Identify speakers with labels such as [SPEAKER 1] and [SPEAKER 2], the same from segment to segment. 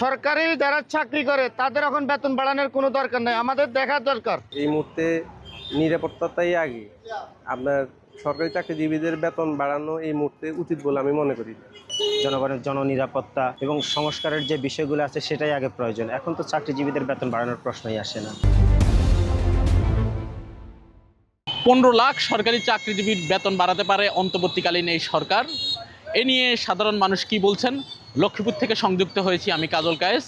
[SPEAKER 1] সরকারি যারা চাকরি করে তাদের এখন বেতন বাড়ানোর কোনো দরকার নেই। আমাদের দেখার দরকার।
[SPEAKER 2] এই মুহূর্তে নিরাপত্তাটাই আগে। আপনার সরকারি চাকরিজীবীদের বেতন বাড়ানো এই মুহূর্তে উচিত বলে আমি মনে করি।
[SPEAKER 3] জনগণের জননিরাপত্তা এবং সংস্কারের যে বিষয়গুলো আছে সেটাই আগে প্রয়োজন। এখন তো চাকরিজীবীদের বেতন বাড়ানোর প্রশ্নই আসে না।
[SPEAKER 4] পনেরো লাখ সরকারি চাকরিজীবীর বেতন বাড়াতে পারে অন্তর্বর্তীকালীন এই সরকার। এ নিয়ে সাধারণ মানুষ কি বলছেন? লক্ষ্মীপুর থেকে সংযুক্ত হয়েছি আমি কাজল কায়েস।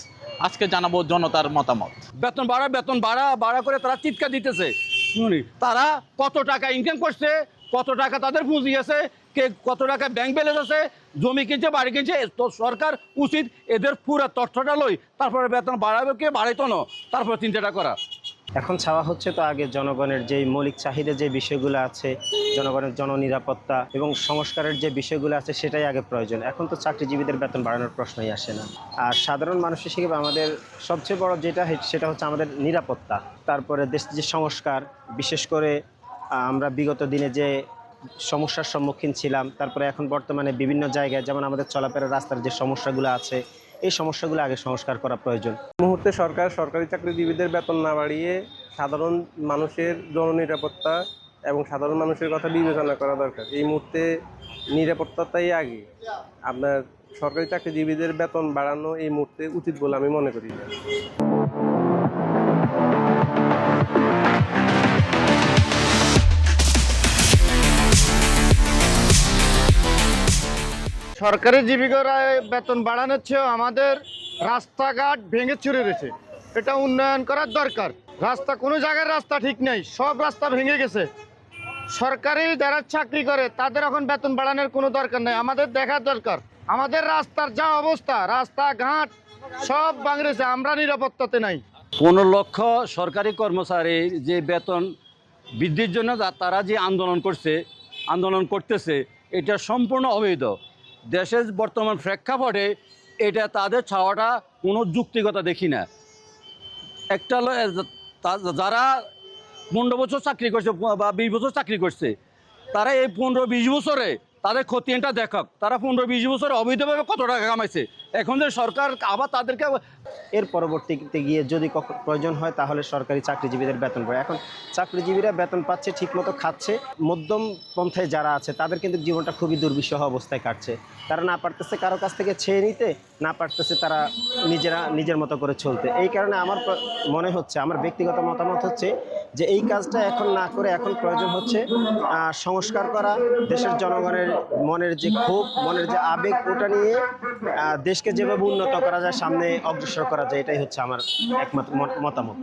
[SPEAKER 4] আজকে জানাব জনতার মতামত।
[SPEAKER 5] বেতন বাড়া বেতন বাড়া বাড়া করে তারা চিৎকার দিতেছে। তারা কত টাকা ইনকাম করছে কত টাকা তাদের পুঁজি আছে কে কত টাকা ব্যাংক ব্যালেন্স আছে জমি কিনছে বাড়ি কিনছে তো সরকার উচিত এদের পুরা তথ্যটা লই। তারপরে বেতন বাড়াবে কে? বাড়াইতো না। তারপরে চিন্তাটা করা।
[SPEAKER 3] এখন ছাওয়া হচ্ছে তো আগে জনগণের যে মৌলিক চাহিদা, যে বিষয়গুলো আছে, জনগণের জননিরাপত্তা এবং সংস্কারের যে বিষয়গুলো আছে সেটাই আগে প্রয়োজন। এখন তো চাকরিজীবীদের বেতন বাড়ানোর প্রশ্নই আসে না। আর সাধারণ মানুষ হিসেবে আমাদের সবচেয়ে বড় যেটা সেটা হচ্ছে আমাদের নিরাপত্তা। তারপরে দেশ যে সংস্কার, বিশেষ করে আমরা বিগত দিনে যে সমস্যার সম্মুখীন ছিলাম, তারপরে এখন বর্তমানে বিভিন্ন জায়গায় যেমন আমাদের চলাফেরার রাস্তার যে সমস্যাগুলো আছে এই সমস্যাগুলো আগে সংস্কার করা প্রয়োজন।
[SPEAKER 2] মুহূর্তে সরকার সরকারি চাকরিজীবীদের বেতন না বাড়িয়ে সাধারণ মানুষের জননিরাপত্তা এবং সাধারণ মানুষের কথা বিবেচনা করা দরকার। এই মুহূর্তে নিরাপত্তাটাই আগে। আপনার সরকারি চাকরিজীবীদের বেতন বাড়ানো এই মুহূর্তে উচিত বলে আমি মনে করি
[SPEAKER 1] সরকারি জীবিকারা বেতন বাড়ানোর চেয়েও আমাদের রাস্তাঘাট ভেঙে চুরে রয়েছে। এটা উন্নয়ন করার দরকার। রাস্তা, কোনো জায়গার রাস্তা ঠিক নেই। সব রাস্তা ভেঙে গেছে। সরকারি যারা চাকরি করে, তাদের এখন বেতন বাড়ানোর কোনো দরকার নেই। আমাদের দেখার দরকার। আমাদের রাস্তার যা অবস্থা রাস্তাঘাট সব বাংলাদেশে আমরা নিরাপত্তাতে নাই।
[SPEAKER 5] পনেরো লক্ষ সরকারি কর্মচারীর যে বেতন বৃদ্ধির জন্য তারা যে আন্দোলন করছে, আন্দোলন করতেছে, এটা সম্পূর্ণ অবৈধ। দেশের বর্তমান প্রেক্ষাপটে এটা তাদের ছাওয়াটা কোনো যুক্তিকতা দেখি না। একটা যারা পনেরো বছর চাকরি করছে বা বিশ বছর চাকরি করছে, তারা এই পনেরো বিশ বছরে তাদের খতিয়ানটা দেখাক। তারা পনেরো বিশ বছরে অবৈধভাবে কত টাকা কামাইছে? এখন যে সরকার আবার তাদেরকে
[SPEAKER 3] এর পরবর্তীতে গিয়ে যদি প্রয়োজন হয় তাহলে সরকারি চাকরিজীবীদের বেতন পড়ে। এখন চাকরিজীবীরা বেতন পাচ্ছে, ঠিকমতো খাচ্ছে। মধ্যম পন্থায় যারা আছে, তাদের কিন্তু জীবনটা খুবই দুর্বিষহ অবস্থায় কাটছে। তারা না পারতেছে কারও কাছ থেকে ছেয়ে নিতে, না পারতেছে তারা নিজেরা, নিজের মতো করে চলতে। এই কারণে আমার মনে হচ্ছে, আমার ব্যক্তিগত মতামত হচ্ছে যে এই কাজটা এখন না করে এখন প্রয়োজন হচ্ছে সংস্কার করা, দেশের জনগণের মনের যে ক্ষোভ, মনের যে আবেগ, ওটা নিয়ে দেশকে যেভাবে উন্নত করা যায়, সামনে অগ্রসর করা যায় এটাই হচ্ছে আমার একমাত্র মতামত।